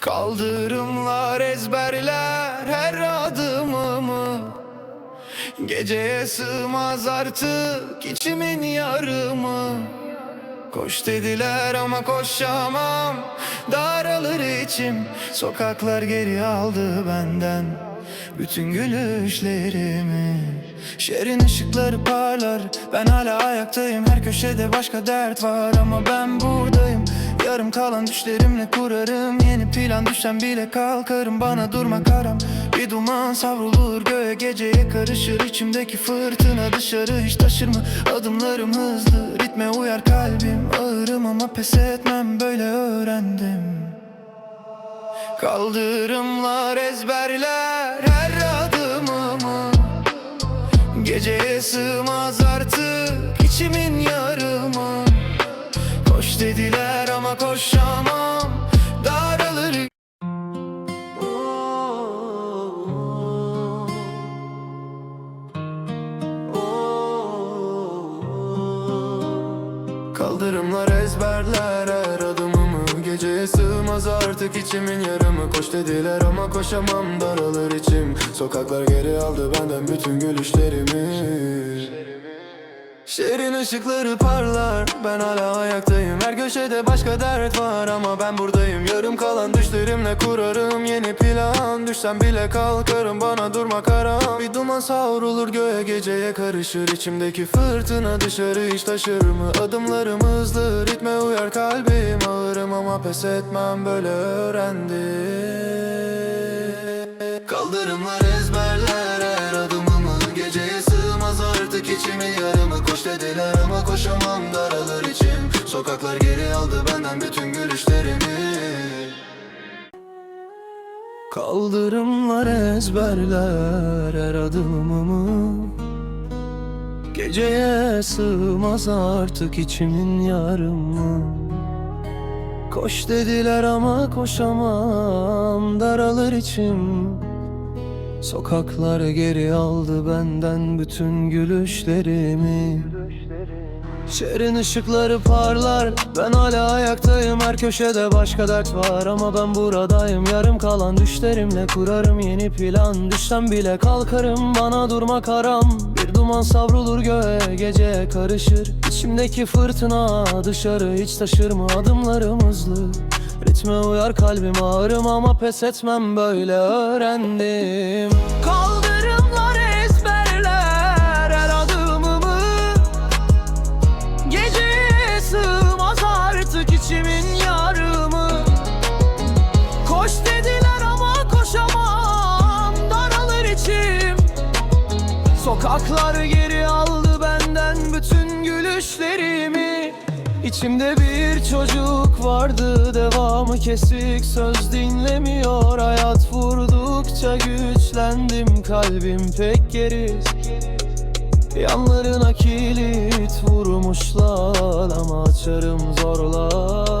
Kaldırımlar ezberler her adımımı. Geceye sığmaz artık içimin yarımı. Koş dediler ama koşamam. Daralır içim. Sokaklar geri aldı benden Bütün gülüşlerimi. Şehrin ışıkları parlar. Ben hala ayaktayım. Her köşede başka dert var Ama ben buradayım Yarım kalan düşlerimle kurarım. Yeni plan düşsem bile kalkarım. Bana durma karam. Bir duman savrulur göğe geceye karışır. İçimdeki fırtına dışarı hiç taşır mı? Adımlarım hızlı ritme uyar kalbim. Ağırım ama pes etmem böyle öğrendim. Kaldırımlar ezberler her adımımı. Geceye sığmaz artık koşamam. Daralır. Kaldırımlar ezberler her adımımı. Geceye sığmaz artık içimin yarımı. Koş dediler ama koşamam. Daralır içim. Sokaklar geri aldı benden bütün gülüşlerimi Şehrin ışıkları parlar. Ben hala ayaktayım. Her köşede başka dert var Ama ben buradayım. Yarım kalan düşlerimle kurarım Yeni plan. Düşsem bile kalkarım. Bana durma karam. Bir duman savrulur göğe geceye karışır. İçimdeki fırtına dışarı hiç taşır mı? Adımlarım hızlı Ritme uyar kalbim. Ağırım ama pes etmem. Böyle öğrendim. Kaldırımlar ezberler artık içimin yarımı Koş dediler ama koşamam daralır içim. Sokaklar geri aldı benden bütün gülüşlerimi. Kaldırımlar ezberler her adımımı. Geceye sığmaz artık içimin yarımı. Koş dediler ama koşamam daralır içim Sokaklar geri aldı benden bütün gülüşlerimi. Şehrin ışıkları parlar Ben hala ayaktayım. Her köşede başka dert var Ama ben buradayım. Yarım kalan düşlerimle kurarım yeni plan. Düşsem bile kalkarım bana durma karam. Bir duman savrulur göğe geceye karışır. İçimdeki fırtına dışarı hiç taşır mı? Adımlarım hızlı Ritme uyar kalbim ağrım ama pes etmem böyle öğrendim. Kaldırımlar ezberler her adımımı. Geceye sığmaz artık içimin yarımı. Koş dediler ama koşamam Daralır içim. Sokaklar geri aldı benden bütün gülüşlerimi İçimde bir çocuk vardı devamı kesik söz dinlemiyor. Hayat vurdukça güçlendim kalbim pek geri Yanlarına kilit vurmuşlar ama açarım zorla